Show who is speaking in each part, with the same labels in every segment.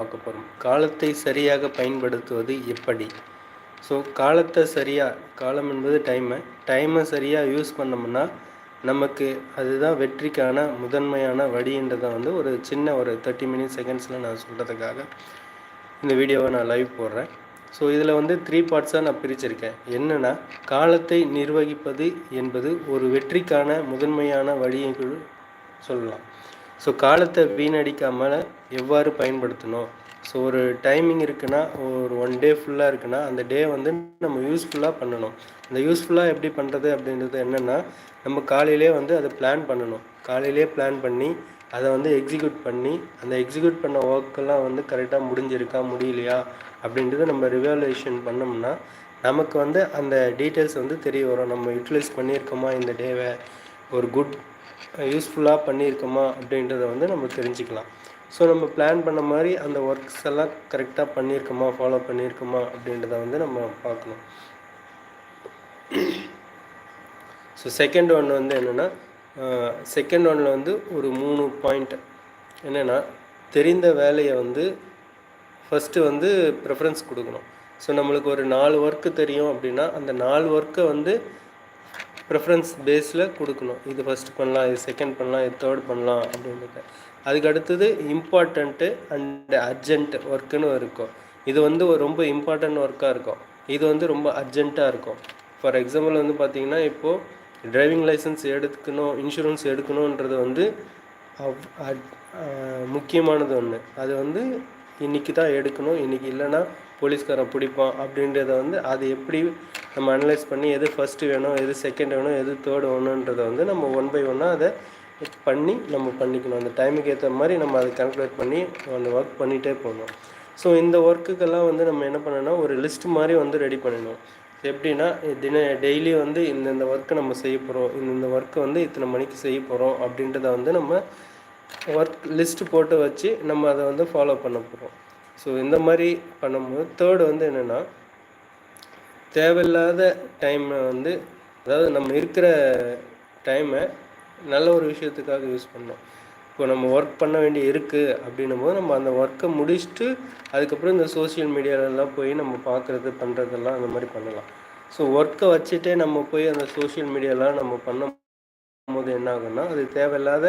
Speaker 1: பார்க்க போகிறோம் காலத்தை சரியாக பயன்படுத்துவது எப்படி? ஸோ காலத்தை சரியாக காலம் என்பது டைமை டைமை சரியாக யூஸ் பண்ணோம்னா நமக்கு அதுதான் வெற்றிக்கான முதன்மையான வழின்றதை வந்து ஒரு சின்ன ஒரு தேர்ட்டி மினிட் செகண்ட்ஸில் நான் சொல்கிறதுக்காக இந்த வீடியோவை நான் லைவ் போடுறேன். ஸோ இதில் வந்து த்ரீ பார்ட்ஸாக நான் பிரிச்சிருக்கேன். என்னென்னா காலத்தை நிர்வகிப்பது என்பது ஒரு வெற்றிக்கான முதன்மையான வழியை சொல்லலாம். ஸோ காலத்தை வீணடிக்காமல் எவ்வாறு பயன்படுத்தணும்? ஸோ ஒரு டைமிங் இருக்குன்னா ஒரு ஒன் டே ஃபுல்லாக இருக்குன்னா அந்த டே வந்து நம்ம யூஸ்ஃபுல்லாக பண்ணணும். அந்த யூஸ்ஃபுல்லாக எப்படி பண்ணுறது அப்படின்றது என்னென்னா நம்ம காலையிலே வந்து அதை பிளான் பண்ணணும். காலையிலே பிளான் பண்ணி அதை வந்து எக்ஸிக்யூட் பண்ணி அந்த எக்ஸிக்யூட் பண்ண ஒர்க்கெல்லாம் வந்து கரெக்டாக முடிஞ்சிருக்கா முடியலையா அப்படின்றத நம்ம ரிவாலுவேஷன் பண்ணோம்னா நமக்கு வந்து அந்த டீட்டெயில்ஸ் வந்து தெரிய வரும். நம்ம யூட்டிலைஸ் பண்ணியிருக்கோமா இந்த டேவை ஒரு குட் யூஸ்ஃபுல்லாக பண்ணியிருக்கோமா அப்படின்றத வந்து நம்ம தெரிஞ்சுக்கலாம். ஸோ நம்ம பிளான் பண்ண மாதிரி அந்த ஒர்க்ஸ் எல்லாம் கரெக்டாக பண்ணியிருக்கோமா ஃபாலோ பண்ணியிருக்கோமா அப்படின்றத வந்து நம்ம பார்க்கணும். ஸோ செகண்ட் ஒன் வந்து என்னென்னா செகண்ட் ஒன்னில் வந்து ஒரு மூணு பாயிண்ட் என்னென்னா தெரிந்த வேலையை வந்து ஃபஸ்ட்டு வந்து ப்ரிஃபரன்ஸ் கொடுக்கணும். ஸோ நம்மளுக்கு ஒரு நாலு ஒர்க்கு தெரியும் அப்படின்னா அந்த நாலு ஒர்க்கை வந்து ப்ரிஃபரன்ஸ் பேஸில் கொடுக்கணும். இது ஃபஸ்ட்டு பண்ணலாம் இது செகண்ட் பண்ணலாம் இது தேர்ட் பண்ணலாம் அப்படின்ட்டு அதுக்கு அடுத்தது இம்பார்ட்டண்ட்டு அண்ட் அர்ஜென்ட் ஒர்க்குன்னு இருக்கும். இது வந்து ரொம்ப இம்பார்ட்டண்ட் ஒர்க்காக இருக்கும். இது வந்து ரொம்ப அர்ஜென்ட்டாக இருக்கும். ஃபார் எக்ஸாம்பிள் வந்து பார்த்திங்கன்னா இப்போது டிரைவிங் லைசன்ஸ் எடுக்கணும் இன்சூரன்ஸ் எடுக்கணுன்றது வந்து முக்கியமானது ஒன்று அது வந்து இன்றைக்கி தான் எடுக்கணும். இன்றைக்கி இல்லைன்னா போலீஸ்காரன் பிடிப்பான் அப்படின்றத வந்து அது எப்படி நம்ம அனலைஸ் பண்ணி எது ஃபஸ்ட்டு வேணும் எது செகண்ட் வேணும் எது தேர்டு வேணுன்றதை வந்து நம்ம ஒன் பை ஒன்னாக அதை பண்ணி நம்ம பண்ணிக்கணும். அந்த டைமுக்கு ஏற்ற மாதிரி நம்ம அதை கால்குலேட் பண்ணி அந்த ஒர்க் பண்ணிகிட்டே போகணும். ஸோ இந்த ஒர்க்குக்கெல்லாம் வந்து நம்ம என்ன பண்ணணும்னா ஒரு லிஸ்ட் மாதிரி வந்து ரெடி பண்ணணும். எப்படின்னா தின டெய்லி வந்து இந்தந்த ஒர்க்கை நம்ம செய்ய போகிறோம் இந்தந்த ஒர்க்கை வந்து இத்தனை மணிக்கு செய்ய போகிறோம் அப்படின்றத வந்து நம்ம ஒர்க் லிஸ்ட்டு போட்டு வச்சு நம்ம அதை வந்து ஃபாலோ பண்ண போகிறோம் ஸோ இந்த மாதிரி பண்ணும்போது தேர்டு வந்து என்னென்னா தேவையில்லாத டைமை வந்து அதாவது நம்ம இருக்கிற டைமை நல்ல ஒரு விஷயத்துக்காக யூஸ் பண்ணோம் இப்போ நம்ம ஒர்க் பண்ண வேண்டிய இருக்குது அப்படின்னும் போது நம்ம அந்த ஒர்க்கை முடிச்சுட்டு அதுக்கப்புறம் இந்த சோசியல் மீடியாலெல்லாம் போய் நம்ம பார்க்குறது பண்ணுறதெல்லாம் அந்த மாதிரி பண்ணலாம். ஸோ ஒர்க்கை வச்சுட்டே நம்ம போய் அந்த சோஷியல் மீடியாலாம் நம்ம பண்ணும் போது என்ன ஆகுன்னா அது தேவையில்லாத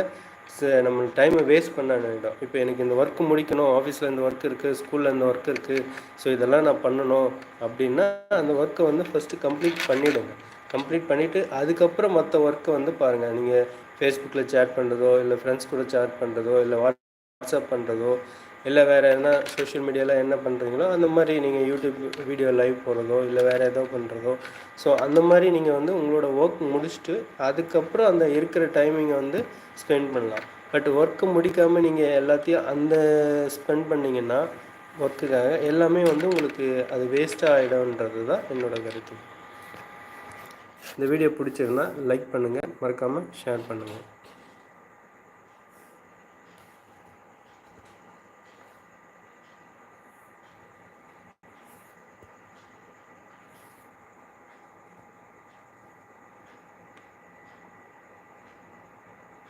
Speaker 1: நம்ம டைமை வேஸ்ட் பண்ண வேண்டாம். இப்போ எனக்கு இந்த ஒர்க் முடிக்கணும் ஆஃபீஸில் இந்த ஒர்க் இருக்குது ஸ்கூலில் இந்த ஒர்க் இருக்குது ஸோ இதெல்லாம் நான் பண்ணணும் அப்படின்னா அந்த ஒர்க்கை வந்து ஃபஸ்ட்டு கம்ப்ளீட் பண்ணிவிடுங்க கம்ப்ளீட் பண்ணிவிட்டு அதுக்கப்புறம் மற்ற ஒர்க்கை வந்து பாருங்கள் நீங்கள் ஃபேஸ்புக்கில் சேட் பண்ணுறதோ இல்லை ஃப்ரெண்ட்ஸ் கூட சேட் பண்ணுறதோ இல்லை வாட்ஸ்அப் பண்ணுறதோ இல்லை வேறு எதனா சோஷியல் மீடியாவில் என்ன பண்ணுறீங்களோ அந்த மாதிரி நீங்கள் யூடியூப் வீடியோ லைவ் போடுறதோ இல்லை வேறு ஏதோ பண்ணுறதோ ஸோ அந்த மாதிரி நீங்கள் வந்து உங்களோட ஒர்க் முடிச்சுட்டு அதுக்கப்புறம் அந்த இருக்கிற டைமிங்கை வந்து ஸ்பெண்ட் பண்ணலாம். பட் ஒர்க்கு முடிக்காமல் நீங்கள் எல்லாத்தையும் அந்த ஸ்பெண்ட் பண்ணிங்கன்னா ஒர்க்குக்காக எல்லாமே வந்து உங்களுக்கு அது வேஸ்ட்டாக ஆகிடும்ன்றது தான் என்னோடய கருத்து. இந்த வீடியோ பிடிச்சிருந்தா லைக் பண்ணுங்கள் மறக்காமல் ஷேர் பண்ணுங்கள்